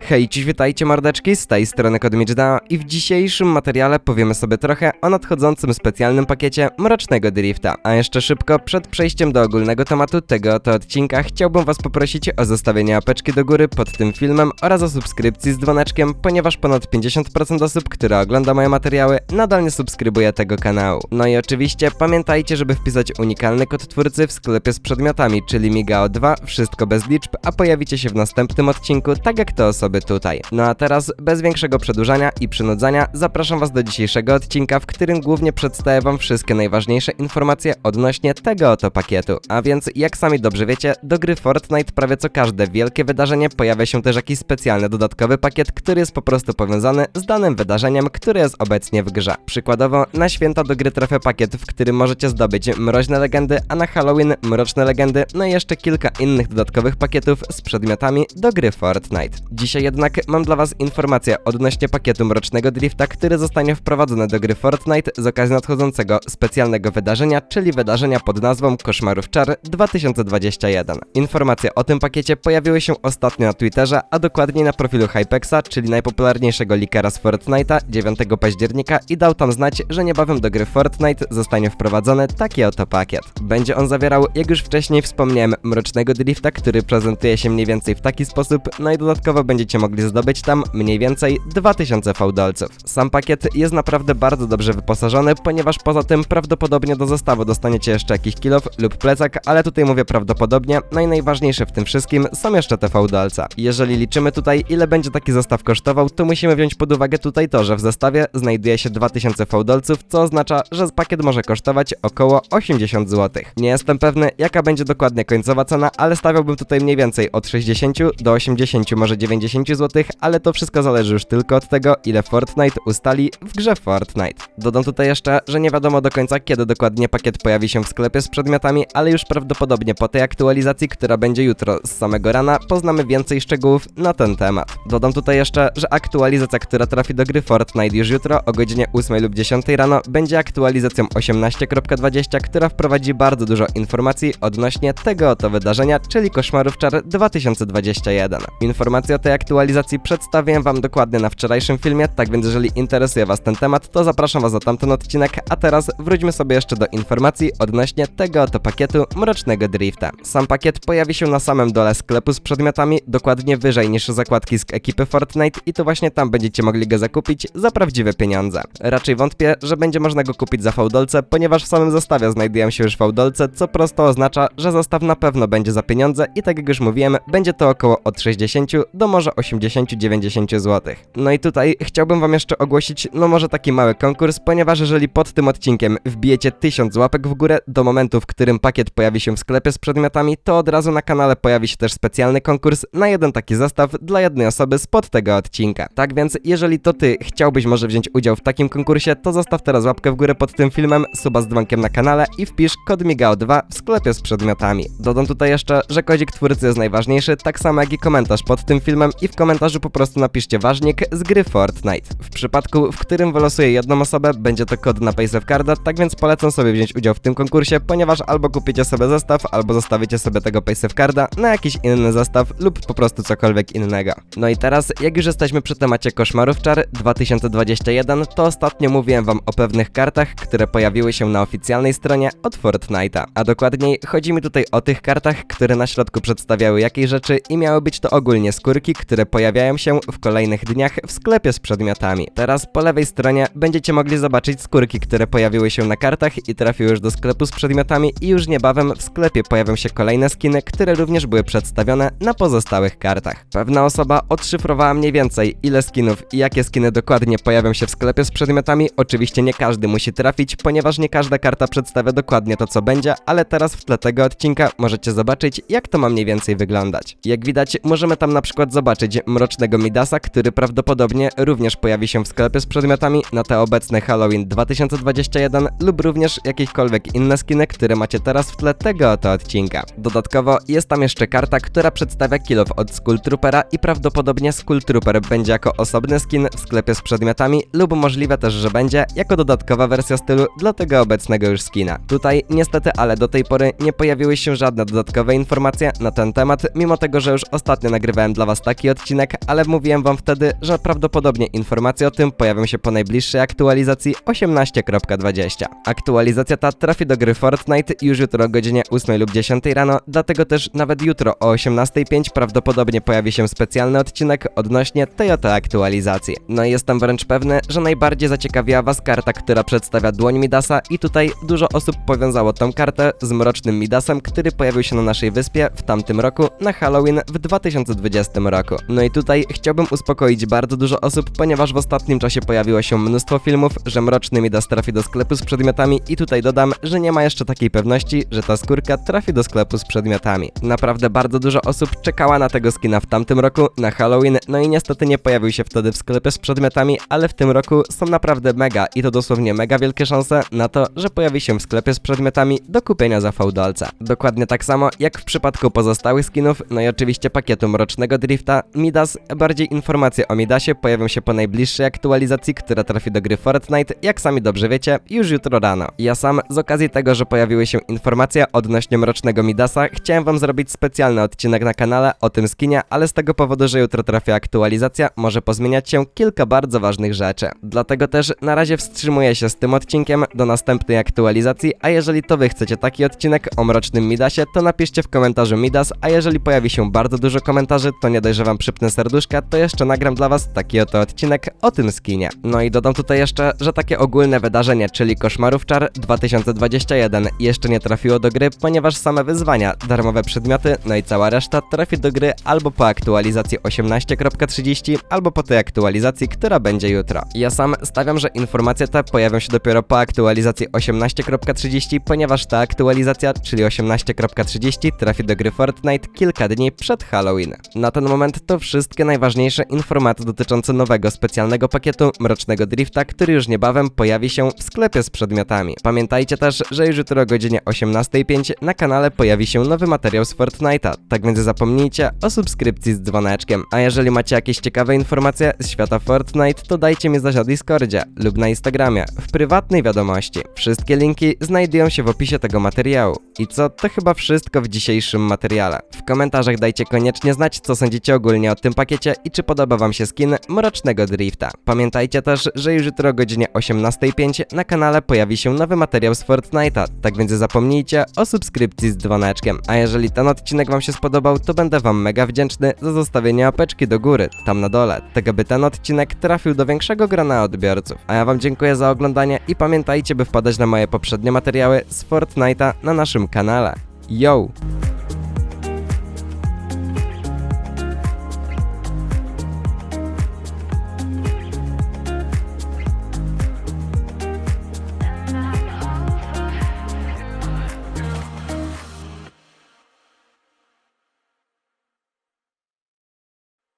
Hej, dziś witajcie mordeczki, z tej strony Kodmicda i w dzisiejszym materiale powiemy sobie trochę o nadchodzącym specjalnym pakiecie Mrocznego Drifta. A jeszcze szybko, przed przejściem do ogólnego tematu tego oto odcinka, chciałbym was poprosić o zostawienie apeczki do góry pod tym filmem oraz o subskrypcji z dzwoneczkiem, ponieważ ponad 50% osób, które ogląda moje materiały, nadal nie subskrybuje tego kanału. No i oczywiście pamiętajcie, żeby wpisać unikalny kod twórcy w sklepie z przedmiotami, czyli MIGAO2, wszystko bez liczb, a pojawicie się w następnym odcinku, tak jak to osoby tutaj. No a teraz, bez większego przedłużania i przynudzania, zapraszam was do dzisiejszego odcinka, w którym głównie przedstawię wam wszystkie najważniejsze informacje odnośnie tego oto pakietu. A więc, jak sami dobrze wiecie, do gry Fortnite prawie co każde wielkie wydarzenie pojawia się też jakiś specjalny dodatkowy pakiet, który jest po prostu powiązany z danym wydarzeniem, które jest obecnie w grze. Przykładowo, na święta do gry trafia pakiet, w którym możecie zdobyć mroźne legendy, a na Halloween mroczne legendy, no i jeszcze kilka innych dodatkowych pakietów z przedmiotami do gry Fortnite. Jednak mam dla was informację odnośnie pakietu Mrocznego Drifta, który zostanie wprowadzony do gry Fortnite z okazji nadchodzącego specjalnego wydarzenia, czyli wydarzenia pod nazwą Koszmarów Czar 2021. Informacje o tym pakiecie pojawiły się ostatnio na Twitterze, a dokładniej na profilu Hypexa, czyli najpopularniejszego leakera z Fortnite'a 9 października i dał tam znać, że niebawem do gry Fortnite zostanie wprowadzony taki oto pakiet. Będzie on zawierał, jak już wcześniej wspomniałem, Mrocznego Drifta, który prezentuje się mniej więcej w taki sposób, no i dodatkowo będziecie mogli zdobyć tam mniej więcej 2000 fałdolców. Sam pakiet jest naprawdę bardzo dobrze wyposażony, ponieważ poza tym prawdopodobnie do zestawu dostaniecie jeszcze jakiś kilof lub plecak, ale tutaj mówię prawdopodobnie, no i najważniejsze w tym wszystkim są jeszcze te fałdolce. Jeżeli liczymy tutaj ile będzie taki zestaw kosztował, to musimy wziąć pod uwagę tutaj to, że w zestawie znajduje się 2000 fałdolców, co oznacza, że pakiet może kosztować około 80 zł. Nie jestem pewny jaka będzie dokładnie końcowa cena, ale stawiałbym tutaj mniej więcej od 60 do 80, może 90 zł, ale to wszystko zależy już tylko od tego, ile Fortnite ustali w grze Fortnite. Dodam tutaj jeszcze, że nie wiadomo do końca, kiedy dokładnie pakiet pojawi się w sklepie z przedmiotami, ale już prawdopodobnie po tej aktualizacji, która będzie jutro z samego rana, poznamy więcej szczegółów na ten temat. Dodam tutaj jeszcze, że aktualizacja, która trafi do gry Fortnite już jutro o godzinie 8 lub 10 rano, będzie aktualizacją 18.20, która wprowadzi bardzo dużo informacji odnośnie tego oto wydarzenia, czyli Koszmarów Czar 2021. Informacje o tej aktualizacji przedstawiłem wam dokładnie na wczorajszym filmie, tak więc jeżeli interesuje was ten temat, to zapraszam was na tamten odcinek, a teraz wróćmy sobie jeszcze do informacji odnośnie tego oto pakietu Mrocznego Drifta. Sam pakiet pojawi się na samym dole sklepu z przedmiotami, dokładnie wyżej niż zakładki z ekipy Fortnite i to właśnie tam będziecie mogli go zakupić za prawdziwe pieniądze. Raczej wątpię, że będzie można go kupić za fałdolce, ponieważ w samym zestawie znajdują się już fałdolce, co prosto oznacza, że zestaw na pewno będzie za pieniądze i tak jak już mówiłem, będzie to około od 60 do może 80-90 zł. No i tutaj chciałbym wam jeszcze ogłosić, no może taki mały konkurs, ponieważ jeżeli pod tym odcinkiem wbijecie 1000 łapek w górę do momentu, w którym pakiet pojawi się w sklepie z przedmiotami, to od razu na kanale pojawi się też specjalny konkurs na jeden taki zestaw dla jednej osoby spod tego odcinka. Tak więc, jeżeli to ty chciałbyś może wziąć udział w takim konkursie, to zostaw teraz łapkę w górę pod tym filmem, suba z dzwonkiem na kanale i wpisz kod MIGAO2 w sklepie z przedmiotami. Dodam tutaj jeszcze, że kodzik twórcy jest najważniejszy, tak samo jak i komentarz pod tym filmem i w komentarzu po prostu napiszcie ważnik z gry Fortnite. W przypadku, w którym wylosuję jedną osobę, będzie to kod na Paysafe tak więc polecam sobie wziąć udział w tym konkursie, ponieważ albo kupicie sobie zestaw, albo zostawicie sobie tego Paysafe na jakiś inny zestaw lub po prostu cokolwiek innego. No i teraz, jak już jesteśmy przy temacie Koszmarów Czar 2021, to ostatnio mówiłem wam o pewnych kartach, które pojawiły się na oficjalnej stronie od Fortnite'a. A dokładniej, chodzi mi tutaj o tych kartach, które na środku przedstawiały jakieś rzeczy i miały być to ogólnie skórki, które pojawiają się w kolejnych dniach w sklepie z przedmiotami. Teraz po lewej stronie będziecie mogli zobaczyć skórki, które pojawiły się na kartach i trafiły już do sklepu z przedmiotami i już niebawem w sklepie pojawią się kolejne skiny, które również były przedstawione na pozostałych kartach. Pewna osoba odszyfrowała mniej więcej ile skinów i jakie skiny dokładnie pojawią się w sklepie z przedmiotami. Oczywiście nie każdy musi trafić, ponieważ nie każda karta przedstawia dokładnie to co będzie, ale teraz w tle tego odcinka możecie zobaczyć jak to ma mniej więcej wyglądać. Jak widać możemy tam na przykład zobaczyć mrocznego Midasa, który prawdopodobnie również pojawi się w sklepie z przedmiotami na te obecne Halloween 2021 lub również jakiekolwiek inne skiny, które macie teraz w tle tego oto odcinka. Dodatkowo jest tam jeszcze karta, która przedstawia kill od Skull Troopera i prawdopodobnie Skull Trooper będzie jako osobny skin w sklepie z przedmiotami lub możliwe też, że będzie jako dodatkowa wersja stylu dla tego obecnego już skina. Tutaj niestety, ale do tej pory nie pojawiły się żadne dodatkowe informacje na ten temat, mimo tego, że już ostatnio nagrywałem dla was taki taki odcinek, ale mówiłem wam wtedy, że prawdopodobnie informacje o tym pojawią się po najbliższej aktualizacji 18.20. Aktualizacja ta trafi do gry Fortnite już jutro o godzinie 8 lub 10 rano, dlatego też nawet jutro o 18.05 prawdopodobnie pojawi się specjalny odcinek odnośnie tej oto aktualizacji. No i jestem wręcz pewny, że najbardziej zaciekawiła was karta, która przedstawia dłoń Midasa i tutaj dużo osób powiązało tą kartę z mrocznym Midasem, który pojawił się na naszej wyspie w tamtym roku na Halloween w 2020 roku. No i tutaj chciałbym uspokoić bardzo dużo osób, ponieważ w ostatnim czasie pojawiło się mnóstwo filmów, że mroczny Midas trafi do sklepu z przedmiotami i tutaj dodam, że nie ma jeszcze takiej pewności, że ta skórka trafi do sklepu z przedmiotami. Naprawdę bardzo dużo osób czekała na tego skina w tamtym roku na Halloween, no i niestety nie pojawił się wtedy w sklepie z przedmiotami, ale w tym roku są naprawdę mega i to dosłownie mega wielkie szanse na to, że pojawi się w sklepie z przedmiotami do kupienia za fałdolca. Dokładnie tak samo jak w przypadku pozostałych skinów, no i oczywiście pakietu Mrocznego Drifta, Midas, bardziej informacje o Midasie pojawią się po najbliższej aktualizacji, która trafi do gry Fortnite, jak sami dobrze wiecie, już jutro rano. Ja sam z okazji tego, że pojawiły się informacje odnośnie Mrocznego Midasa, chciałem wam zrobić specjalny odcinek na kanale o tym skinie, ale z tego powodu, że jutro trafi aktualizacja, może pozmieniać się kilka bardzo ważnych rzeczy. Dlatego też na razie wstrzymuję się z tym odcinkiem do następnej aktualizacji, a jeżeli to wy chcecie taki odcinek o Mrocznym Midasie, to napiszcie w komentarzu Midas, a jeżeli pojawi się bardzo dużo komentarzy, to nie dość, przypnę serduszka, to jeszcze nagram dla was taki oto odcinek o tym skinie. No i dodam tutaj jeszcze, że takie ogólne wydarzenie, czyli Koszmarów Czar 2021 jeszcze nie trafiło do gry, ponieważ same wyzwania, darmowe przedmioty, no i cała reszta trafi do gry albo po aktualizacji 18.30, albo po tej aktualizacji, która będzie jutro. Ja sam stawiam, że informacje te pojawią się dopiero po aktualizacji 18.30, ponieważ ta aktualizacja, czyli 18.30 trafi do gry Fortnite kilka dni przed Halloween. Na ten moment to wszystkie najważniejsze informacje dotyczące nowego specjalnego pakietu Mrocznego Drifta, który już niebawem pojawi się w sklepie z przedmiotami. Pamiętajcie też, że już jutro o godzinie 18.05 na kanale pojawi się nowy materiał z Fortnite'a, tak więc zapomnijcie o subskrypcji z dzwoneczkiem. A jeżeli macie jakieś ciekawe informacje z świata Fortnite, to dajcie mi znać na Discordzie lub na Instagramie w prywatnej wiadomości. Wszystkie linki znajdują się w opisie tego materiału. I co, to chyba wszystko w dzisiejszym materiale. W komentarzach dajcie koniecznie znać, co sądzicie ogólnie o tym pakiecie i czy podoba wam się skin Mrocznego Drifta. Pamiętajcie też, że już jutro o godzinie 18.05 na kanale pojawi się nowy materiał z Fortnite'a, tak więc zapomnijcie o subskrypcji z dzwoneczkiem. A jeżeli ten odcinek wam się spodobał, to będę wam mega wdzięczny za zostawienie łapeczki do góry, tam na dole, tak by ten odcinek trafił do większego grona odbiorców. A ja wam dziękuję za oglądanie i pamiętajcie, by wpadać na moje poprzednie materiały z Fortnite'a na naszym kanale. Yo!